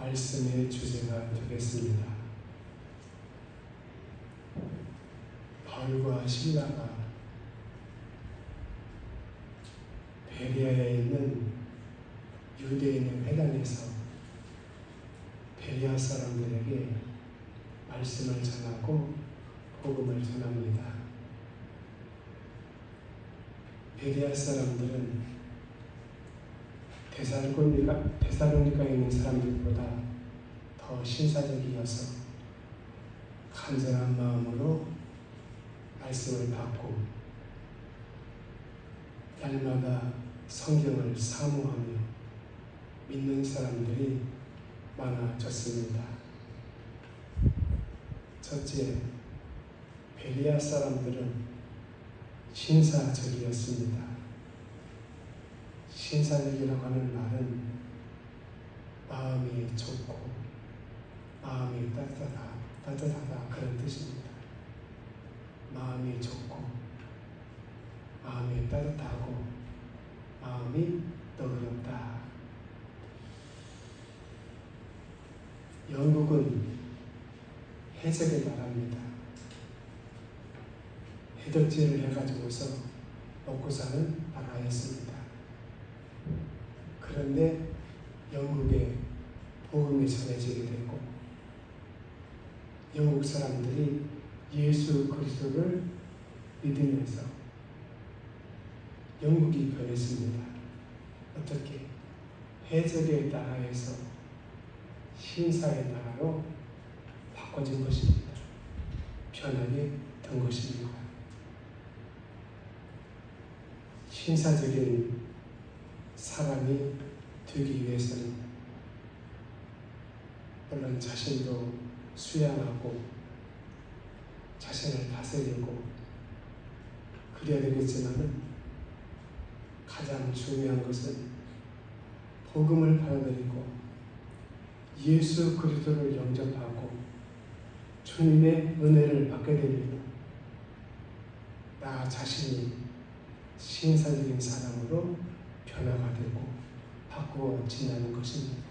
말씀의 주제가 되겠습니다. 바울과 신라가 베리아에 있는 유대인의 회당에서 베리아 사람들에게 말씀을 전하고 복음을 전합니다. 베리아 사람들은 데살로니가 데살로니가에 있는 사람들보다 더 신사적이어서 간절한 마음으로 말씀을 받고 날마다 성경을 사모하며 믿는 사람들이 많아졌습니다. 첫째, 베리아 사람들은 신사적이었습니다. 신사적이라고 하는 말은 마음이 좋고 마음이 따뜻하다, 따뜻하다 그런 뜻입니다. 마음이 좋고 마음이 따뜻하고 마음이 너그럽다. 영국은 해적의 나라입니다. 해적질을 해가지고서 먹고 사는 나라였습니다. 그런데 영국에 복음이 전해지게 되고 영국 사람들이 예수 그리스도를 믿으면서 영국이 변했습니다. 어떻게? 해적의 나라에서 신사의 나라로 바꿔진 것입니다. 변하게 된 것입니다. 신사적인 사람이 되기 위해서는 물론 자신도 수양하고 자신을 다스리고 그래야 되겠지만 가장 중요한 것은 복음을 받아들이고 예수 그리스도를 영접하고 주님의 은혜를 받게 되면 나 자신이 신사적인 사람으로 변화가 되고 바꾸어진다는 것입니다.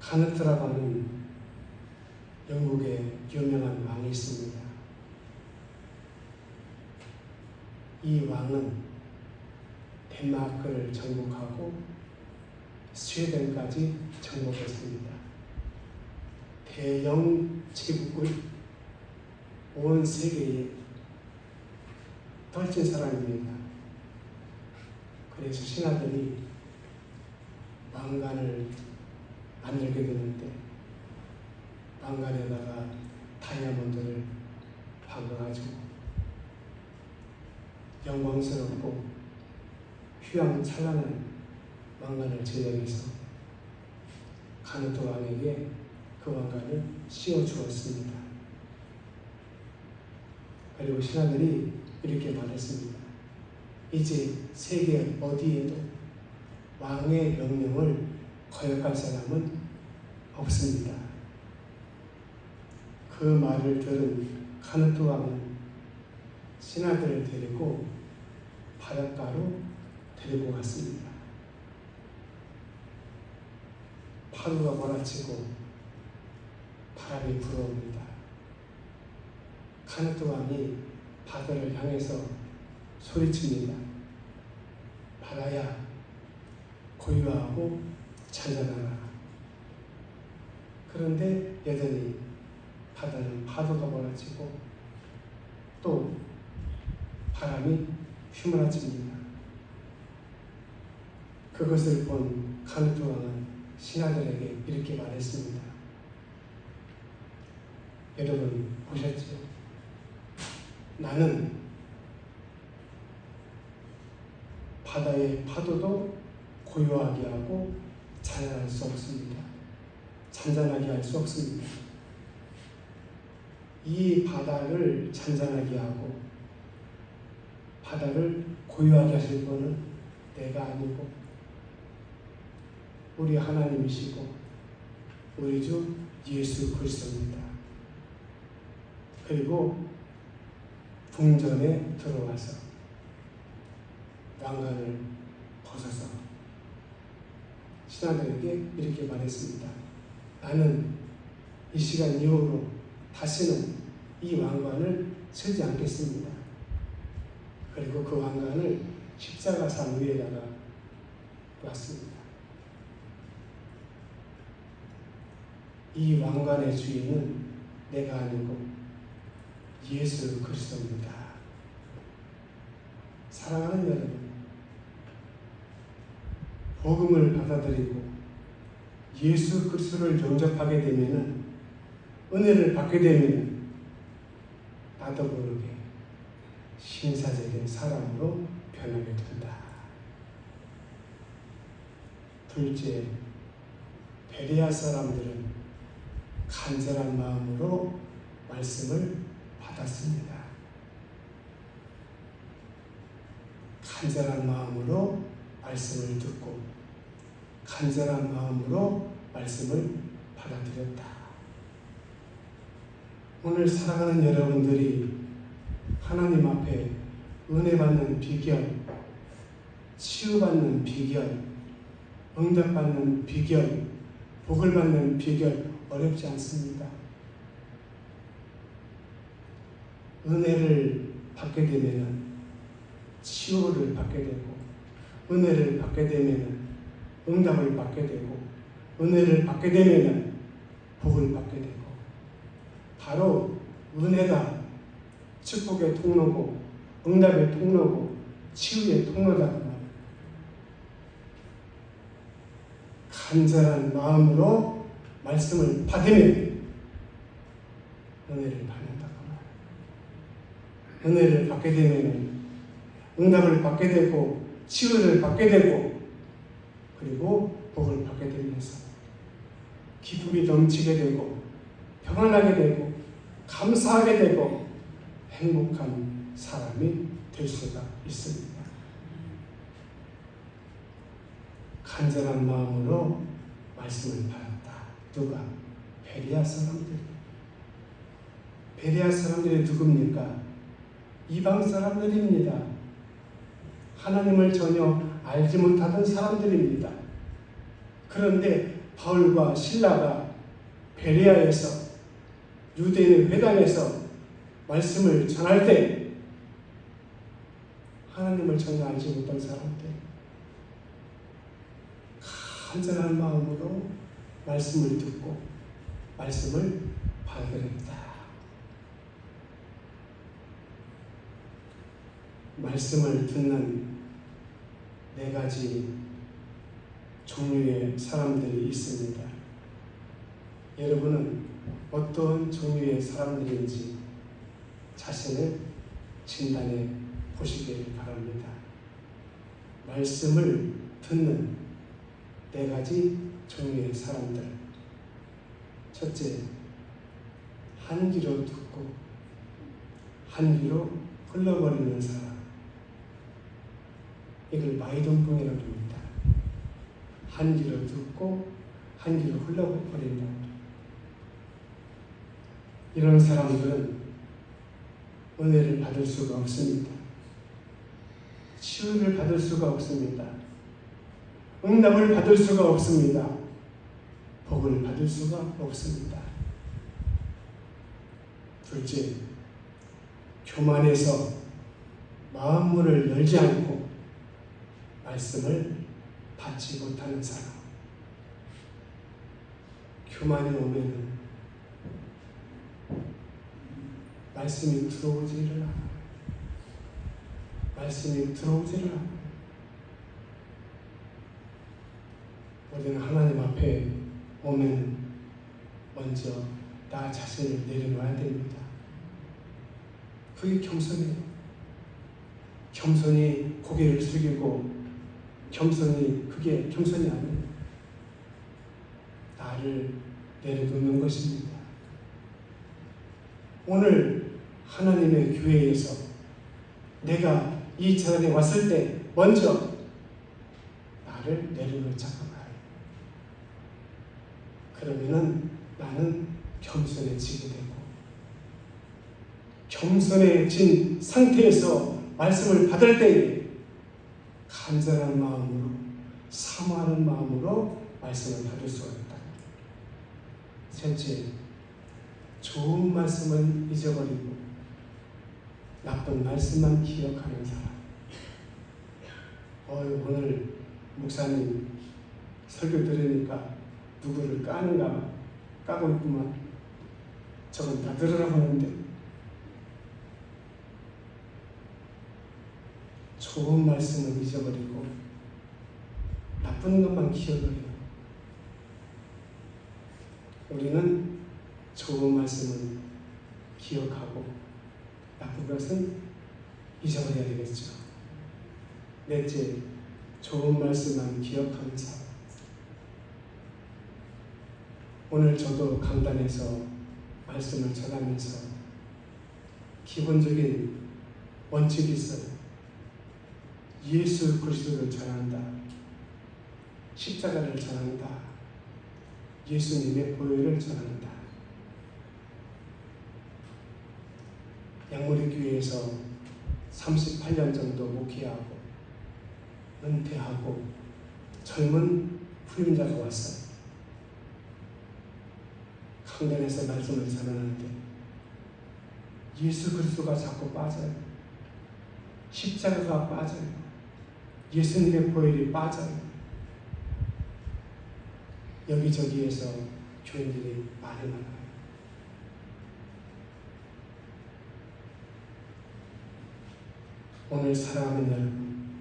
카누트라고 하는 영국의 유명한 왕이 있습니다. 이 왕은 덴마크를 정복하고 스웨덴까지 정복했습니다. 대영 제국을 온 세계에 떨친 사람입니다. 그래서 신하들이 왕관을 만들게 되는데 왕관에다가 다이아몬드를 박아가지고 영광스럽고 휘황찬란한 왕관을 제작해서 가누트 왕에게 그 왕관을 씌워 주었습니다. 그리고 신하들이 이렇게 말했습니다. 이제 세계 어디에도 왕의 명령을 거역할 사람은 없습니다. 그 말을 들은 카누트 왕은 신하들을 데리고 바닷가로 데리고 갔습니다. 파도가 몰아치고 바람이 불어옵니다. 카누트 왕이 바다를 향해서 소리칩니다. 바다야, 고요하고 잔잔하라. 그런데 여전히 바다는 파도가 몰아치고 또 바람이 휘몰아칩니다. 그것을 본 카누트 왕은 신하들에게 이렇게 말했습니다. 여러분 보셨죠? 나는 바다의 파도도 고요하게 하고 잔잔할 수 없습니다. 잔잔하게 할 수 없습니다. 이 바다를 잔잔하게 하고 바다를 고요하게 하실 분은 내가 아니고 우리 하나님이시고 우리 주 예수 그리스도입니다. 그리고 궁전에 들어와서 왕관을 벗어서 신하들에게 이렇게 말했습니다. 나는 이 시간 이후로 다시는 이 왕관을 쓰지 않겠습니다. 그리고 그 왕관을 십자가상 위에다가 놨습니다. 이 왕관의 주인은 내가 아니고 예수 그리스도입니다. 사랑하는 여러분, 복음을 받아들이고 예수 그리스도를 영접하게 되면은 은혜를 받게 되면 나도 모르게 신사적인 사람으로 변하게 된다. 둘째, 베레아 사람들은 간절한 마음으로 말씀을 받았습니다. 간절한 마음으로 말씀을 듣고 간절한 마음으로 말씀을 받아들였다. 오늘 사랑하는 여러분들이 하나님 앞에 은혜 받는 비결, 치유받는 비결, 응답받는 비결, 복을 받는 비결 어렵지 않습니다. 은혜를 받게 되면 치유를 받게 되고 은혜를 받게 되면 응답을 받게 되고 은혜를 받게 되면 복을 받게 되고 바로 은혜가 축복의 통로고 응답의 통로고 치유의 통로다. 간절한 마음으로 말씀을 받으면 은혜를 받는다 그 말이에요. 은혜를 받게 되면 응답을 받게 되고 치유를 받게 되고 그리고 복을 받게 되면서 기쁨이 넘치게 되고 평안하게 되고 감사하게 되고 행복한 사람이 될 수가 있습니다. 간절한 마음으로 말씀을 받았다. 누가? 베리아 사람들. 베리아 사람들이 누굽니까? 이방 사람들입니다. 하나님을 전혀 알지 못하던 사람들입니다. 그런데 바울과 신라가 베레아에서 유대인의 회당에서 말씀을 전할 때 하나님을 전혀 알지 못한 사람들 간절한 마음으로 말씀을 듣고 말씀을 받아들였다. 말씀을 듣는 네 가지 종류의 사람들이 있습니다. 여러분은 어떤 종류의 사람들인지 자신을 진단해 보시길 바랍니다. 말씀을 듣는 네 가지 종류의 사람들. 첫째, 한 귀로 듣고 한 귀로 흘러버리는 사람. 이걸 마이동풍이라고 합니다. 한 귀로 듣고 한 귀로 흘러버린다. 이런 사람들은 은혜를 받을 수가 없습니다. 치유를 받을 수가 없습니다. 응답을 받을 수가 없습니다. 복을 받을 수가 없습니다. 둘째, 교만해서 마음문을 열지 않고 말씀을 받지 못하는 사람. 교만이 오면은 말씀이 들어오지를 않아. 말씀이 들어오지를 않아. 우리는 하나님 앞에 오면 먼저 나 자신을 내려놔야 됩니다. 그게 겸손이에요. 겸손히 고개를 숙이고 겸손히 그게 겸손이 아니에요. 나를 내려놓는 것입니다. 오늘 하나님의 교회에서 내가 이 자리에 왔을 때 먼저 나를 내려놓자고 말해요. 그러면은 나는 겸손해지게 되고 겸손해진 상태에서 말씀을 받을 때에 간절한 마음으로 사모하는 마음으로 말씀을 받을 수가 있다. 셋째, 좋은 말씀은 잊어버리고 나쁜 말씀만 기억하는 사람. 어, 오늘 목사님 설교 들으니까 누구를 까는가 까고 있구만. 저건 다 들으라고 하는데 좋은 말씀은 잊어버리고 나쁜 것만 기억해요. 우리는 좋은 말씀은 기억하고 나쁜 것은 잊어버려야 되겠죠. 넷째, 좋은 말씀만 기억하는 사람. 오늘 저도 강단에서 말씀을 전하면서 기본적인 원칙이 있어요. 예수 그리스도를 전한다. 십자가를 전한다. 예수님의 보혈을 전한다. 양모리 교회에서 38년 정도 목회하고 은퇴하고 젊은 후임자가 왔어요. 강단에서 말씀을 전하는데 예수 그리스도가 자꾸 빠져요. 십자가가 빠져요. 예수님의 보혈이 빠져요. 여기저기에서 교인들이 많이 나가요. 오늘 사랑하는 여러분,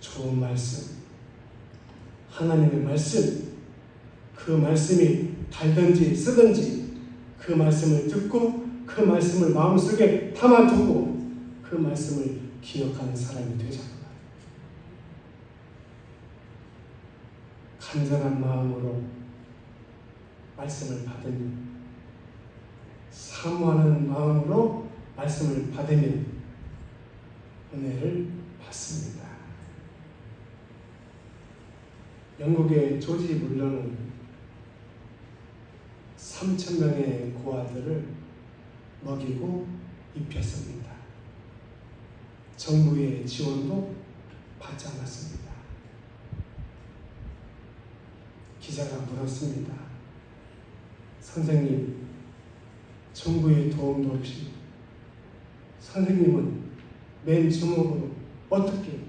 좋은 말씀, 하나님의 말씀, 그 말씀이 달든지 쓰든지 그 말씀을 듣고 그 말씀을 마음속에 담아두고 그 말씀을 기억하는 사람이 되자고 간절한 마음으로 말씀을 받으면 사모하는 마음으로 말씀을 받으면 은혜를 받습니다. 영국의 조지 물러는 3천 명의 고아들을 먹이고 입혔습니다. 정부의 지원도 받지 않았습니다. 기자가 물었습니다. 선생님, 정부의 도움도 없이 선생님은 맨 주먹으로 어떻게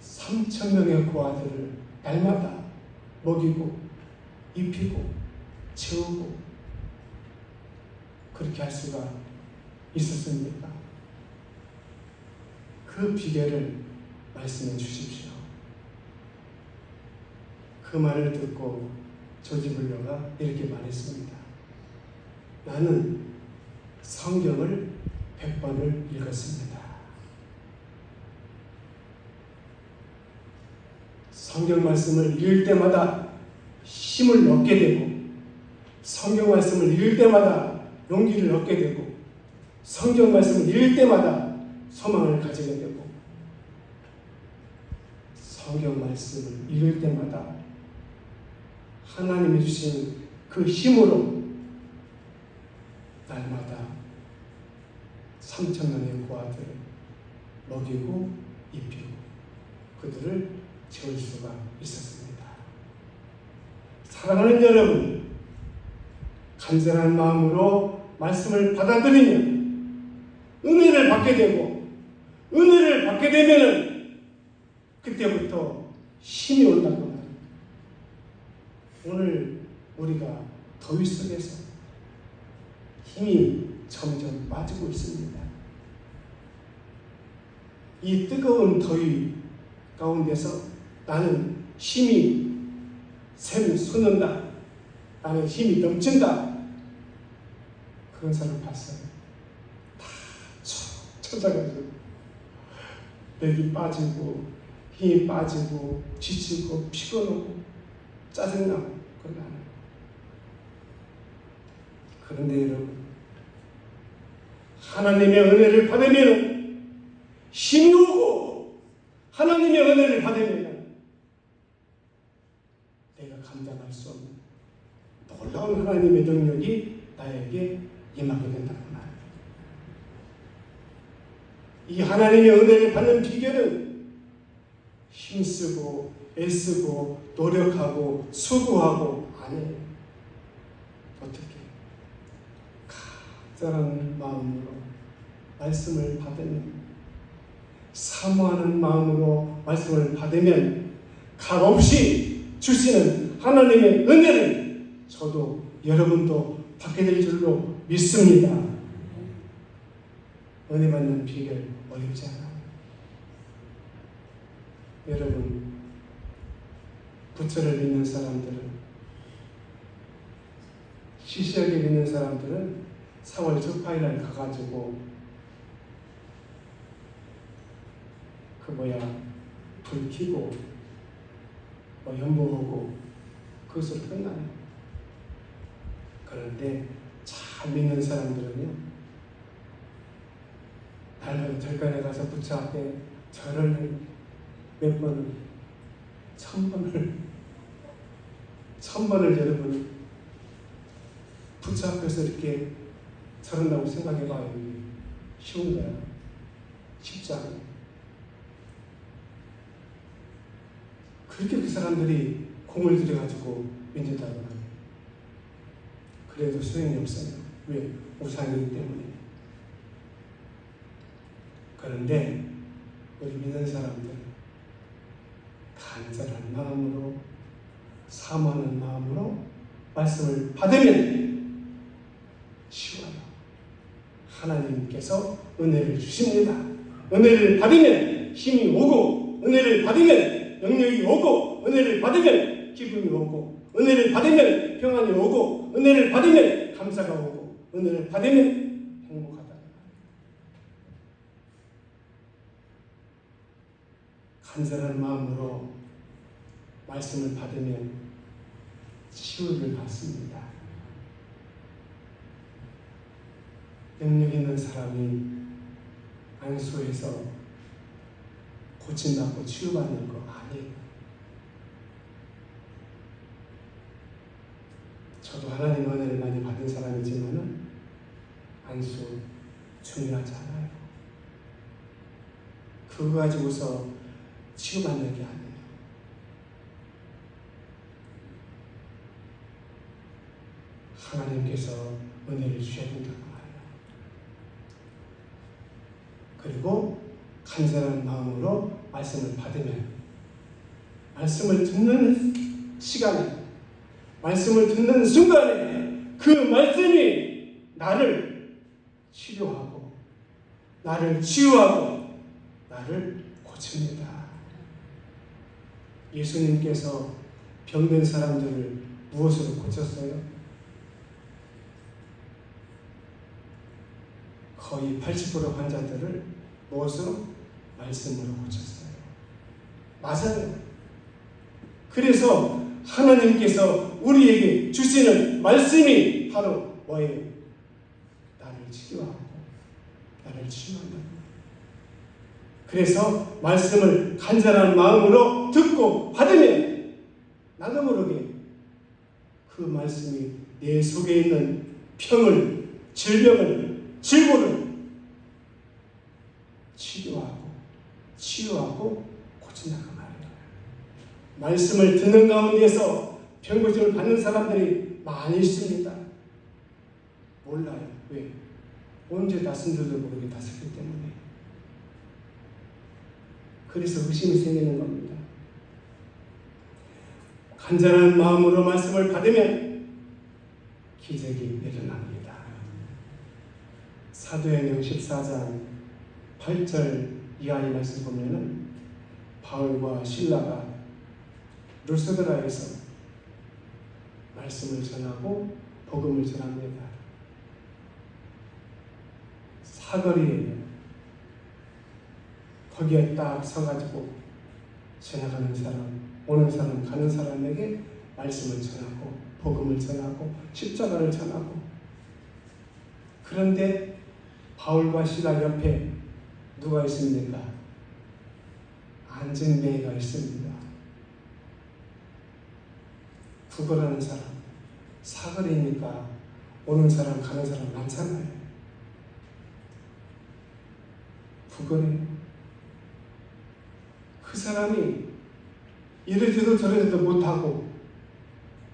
3천 명의 고아들을 날마다 먹이고 입히고 채우고 그렇게 할 수가 있었습니까? 그 비결을 말씀해 주십시오. 그 말을 듣고 조지 불러가 이렇게 말했습니다. 나는 성경을 100번을 읽었습니다. 성경 말씀을 읽을 때마다 힘을 얻게 되고 성경 말씀을 읽을 때마다 용기를 얻게 되고 성경 말씀을 읽을 때마다 소망을 가지게 되고 성경 말씀을 읽을 때마다 하나님이 주신 그 힘으로 날마다 3천 명의 고아들을 먹이고 입히고 그들을 채울 수가 있었습니다. 사랑하는 여러분, 간절한 마음으로 말씀을 받아들이면 은혜를 받게 되고 은혜를 받게 되면은 그때부터 힘이 온다고 말합니다. 오늘 우리가 더위 속에서 힘이 점점 빠지고 있습니다. 이 뜨거운 더위 가운데서 나는 힘이 샘 솟는다. 나는 힘이 넘친다. 그런 사람 봤어요. 다 쳐져가지고 맥이 빠지고 힘이 빠지고 지치고 피곤하고 짜증나고 그러나 그런데 여러분 하나님의 은혜를 받으면 힘이 오고 하나님의 은혜를 받으면 내가 감당할 수 없는 놀라운 하나님의 능력이 나에게 임하게 된다는 말입니다. 이 하나님의 은혜를 받는 비결은 힘쓰고 애쓰고 노력하고 수고하고 안 해요. 어떻게? 간절한 마음으로 말씀을 받으면 사모하는 마음으로 말씀을 받으면 값없이 주시는 하나님의 은혜를 저도 여러분도 받게 될 줄로 믿습니다. 은혜 받는 비결 어렵지 않아요. 여러분, 부처를 믿는 사람들은 시시하게 믿는 사람들은 4월 첫파일 날 가가지고 그 뭐야 불 켜고 뭐 연보하고 그것으로 끝나요. 그런데 잘 믿는 사람들은요 날마다 절간에 가서 부처 앞에 절을 몇 번, 천 번을 천 번을 여러분 부처 앞에서 이렇게 저런다고 생각해봐요. 쉬운 거야. 쉽지 않아. 그렇게 그 사람들이 공을 들여가지고 믿는다고 해요. 그래도 소용이 없어요. 왜? 우상이기 때문에. 그런데 우리 믿는 사람들 간절한 마음으로 사모하는 마음으로 말씀을 받으면 쉬워요. 하나님께서 은혜를 주십니다. 은혜를 받으면 힘이 오고 은혜를 받으면 능력이 오고 은혜를 받으면 기쁨이 오고 은혜를 받으면 평안이 오고 은혜를 받으면 감사가 오고 은혜를 받으면 행복하다. 간절한 마음으로 말씀을 받으면 치유를 받습니다. 능력 있는 사람이 안수해서 고침받고 치유받는 거 아니에요. 저도 하나님 은혜를 많이 받은 사람이지만은 안수 중요하지 않아요. 그거 가지고서 치유받는 게 아니에요. 하나님께서 은혜를 주셔야 된다고 말해요. 그리고 간절한 마음으로 말씀을 받으면 말씀을 듣는 시간에 말씀을 듣는 순간에 그 말씀이 나를 치료하고 나를 치유하고 나를 고칩니다. 예수님께서 병든 사람들을 무엇으로 고쳤어요? 거의 80% 환자들을 무엇으로? 말씀으로 고쳤어요. 맞아요. 그래서 하나님께서 우리에게 주시는 말씀이 바로 뭐예요? 나를 치료하고 나를 치유한다. 그래서 말씀을 간절한 마음으로 듣고 받으면 나도 모르게 그 말씀이 내 속에 있는 병을, 질병을, 질고를 치료하고 치유하고 고친다고 말이에요. 말씀을 듣는 가운데서 병고침을 받는 사람들이 많이 있습니다. 몰라요. 왜? 언제 다쓴 줄도 모르게 다쳤기 때문에. 그래서 의심이 생기는 겁니다. 간절한 마음으로 말씀을 받으면 기적이 일어납니다. 사도행전 14장 8절 이하의 말씀 보면은 바울과 신라가 루스드라에서 말씀을 전하고 복음을 전합니다. 사거리에 거기에 딱 서가지고 지나가는 사람, 오는 사람, 가는 사람에게 말씀을 전하고 복음을 전하고 십자가를 전하고 그런데 바울과 신라 옆에 누가 있습니까? 안전뱅이가 있습니다. 구걸하는 사람, 사거리니까 오는 사람, 가는 사람 많잖아요. 구걸해. 그 사람이 이래저래 저래도 못하고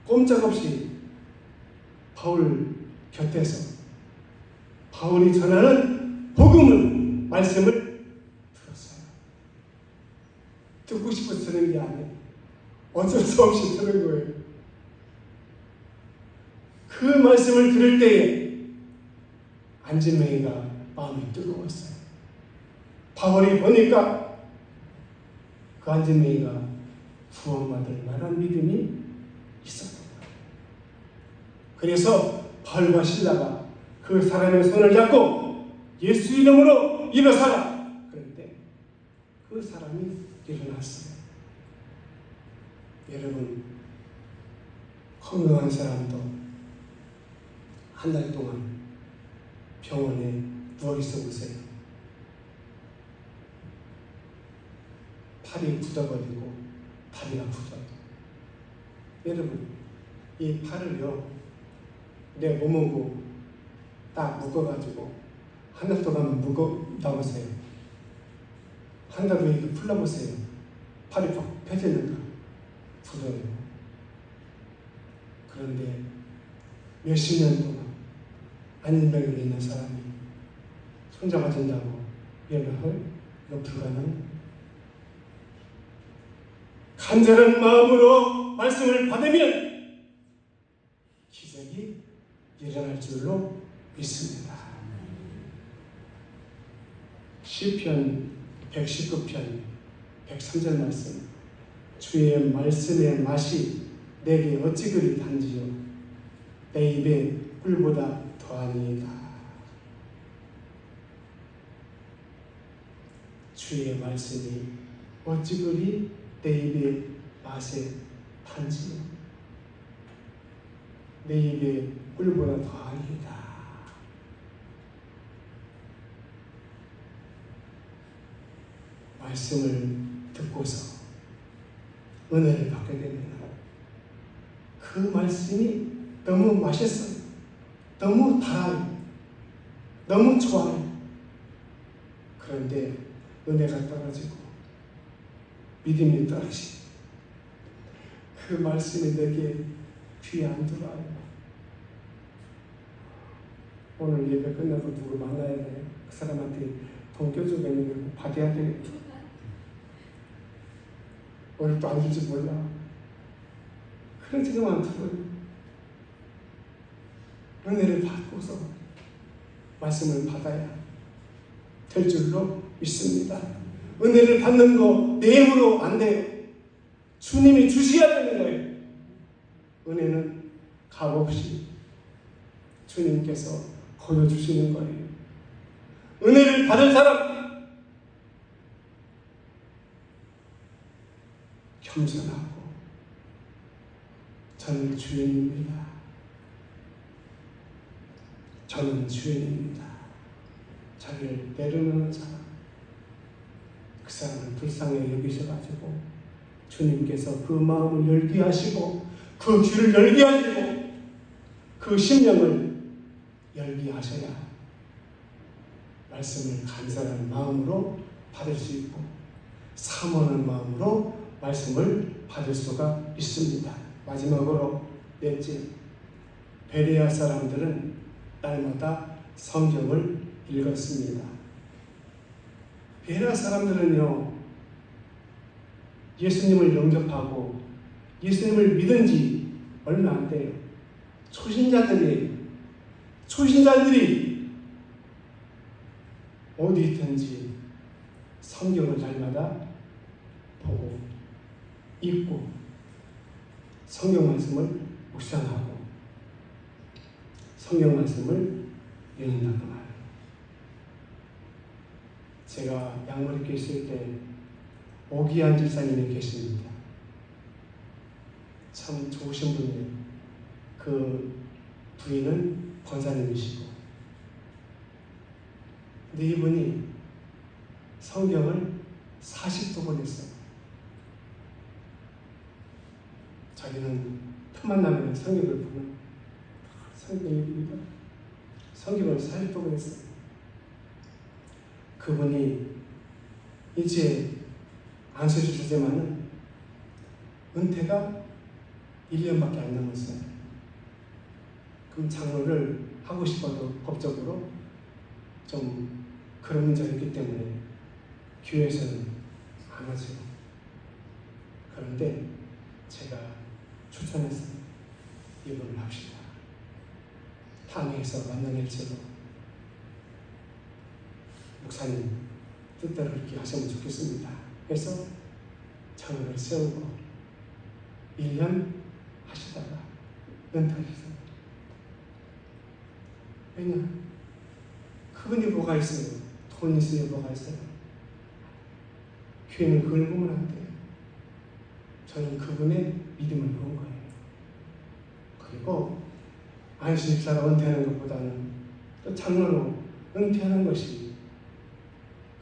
꼼짝없이 바울 곁에서 바울이 전하는 복음을 말씀을 들었어요. 듣고 싶어서 들은 게 아니에요. 어쩔 수 없이 들은 거예요. 그 말씀을 들을 때에 안진맹이가 마음이 뜨거웠어요. 바울이 보니까 그 안진맹이가 구원받을 만한 믿음이 거예요. 그래서 바울과 신라가 그 사람의 손을 잡고 예수 이름으로 일어서라. 그런데 그 사람이 일어났어요. 여러분 건강한 사람도 한 달 동안 병원에 누워 있어 보세요. 팔이 굳어버리고 다리가 굳어요. 여러분 이 팔을요 내 몸하고 딱 묶어가지고 한 달 동안 묶어 놔보세요. 한 달 후에 이거 풀러보세요. 팔이 팍 펴지는가? 굳어요. 그런데 몇십 년 동안 안진병에 있는 사람이 손잡아준다고 연락을 이거 불가능. 간절한 마음으로 말씀을 받으면 기적이 일어날 줄로 믿습니다. 시편 119편 103절 말씀 주의 말씀의 맛이 내게 어찌 그리 단지요 내 입에 꿀보다 더하니이다 주의 말씀이 어찌 그리 내 입에 맛에 단지요 내 입에 꿀보다 더하니이다 말씀을 듣고서 은혜를 받게 됩니다. 그 말씀이 너무 맛있어요. 너무 달아요. 너무 좋아요. 그런데 은혜가 떨어지고 믿음이 떨어지고 그 말씀이 내게 귀에 안 들어와요. 오늘 예배 끝나고 누구 만나야 돼요. 그 사람한테 돈 껴주겠는데 받아야 되겠다. 오늘 또 안 줄지 몰라. 그런 생각만 들어요. 은혜를 받고서 말씀을 받아야 될 줄로 믿습니다. 은혜를 받는 거 내 힘으로 안 돼요. 주님이 주셔야 되는 거예요. 은혜는 값없이 주님께서 거둬주시는 거예요. 은혜를 받을 사람 겸손하고 저는 주인입니다. 저는 주인입니다. 저를 내려놓는 사람 그 사람을 불쌍히 여기셔가지고 주님께서 그 마음을 열게 하시고 그 귀를 열게 하시고 그 심령을 열게 하셔야 말씀을 간절한 마음으로 받을 수 있고 사모하는 마음으로 말씀을 받을 수가 있습니다. 마지막으로 넷째, 베레아 사람들은 날마다 성경을 읽었습니다. 베레아 사람들은요, 예수님을 영접하고 예수님을 믿은 지 얼마 안 돼요. 초신자들이에요. 초신자들이 어디 있든지 성경을 날마다 보고 읽고 성경 말씀을 묵상하고 성경 말씀을 말해요. 제가 양머리께 있을 때 오기한 집사님이 계십니다. 참 좋으신 분이에요. 그 부인은 권사님이시고 근데 이분이 성경을 40도 했어요. 자기는 틈만 나면 성경을 보는 성경입니다. 성경을 40도 했어요. 그분이 이제 안수를 주제만은 은퇴가 1년밖에 안 남았어요. 그럼 장로를 하고 싶어도 법적으로 좀 그런 문제가 있기 때문에 교회에서는 안 하죠. 그런데 제가 추천했어요. 이분을 합시다. 탕에서 만나낼지로 목사님 뜻대로 그렇게 하시면 좋겠습니다. 그래서 장로를 세우고 1년 하시다가 은퇴하셨어요. 왜냐? 그분이 뭐가 있어요? 돈 있으니 뭐가 있어요? 교회는 그걸 보면 안 돼요. 저는 그분의 믿음을 본 거예요. 그리고 안신입사가 은퇴하는 것보다는 또 장로로 은퇴하는 것이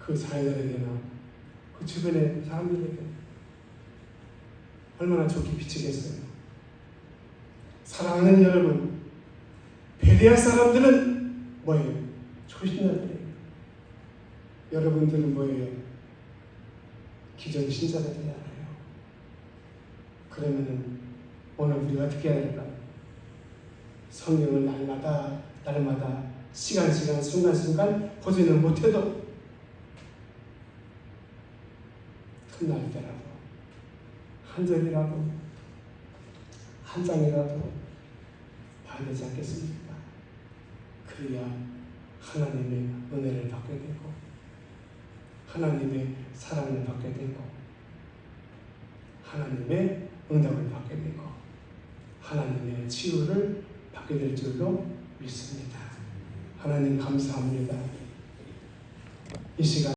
그 사회들에게나 그 주변의 사람들에게 얼마나 좋게 비치겠어요. 사랑하는 여러분, 베레아 사람들은 뭐예요? 초신자들이에요. 여러분들은 뭐예요? 기존 신자가 되지 않아요. 그러면은 오늘 우리가 어떻게 해야 될까요? 성경을 날마다 날마다 시간 시간 순간 순간 보지는 못해도 틈날 때라도 한 절이라도 한 장이라도 봐야 되지 않겠습니까? 그래야 하나님의 은혜를 받게 되고 하나님의 사랑을 받게 되고 하나님의 응답을 받게 되고 하나님의 치유를 받게 될 줄로 믿습니다. 하나님 감사합니다. 이 시간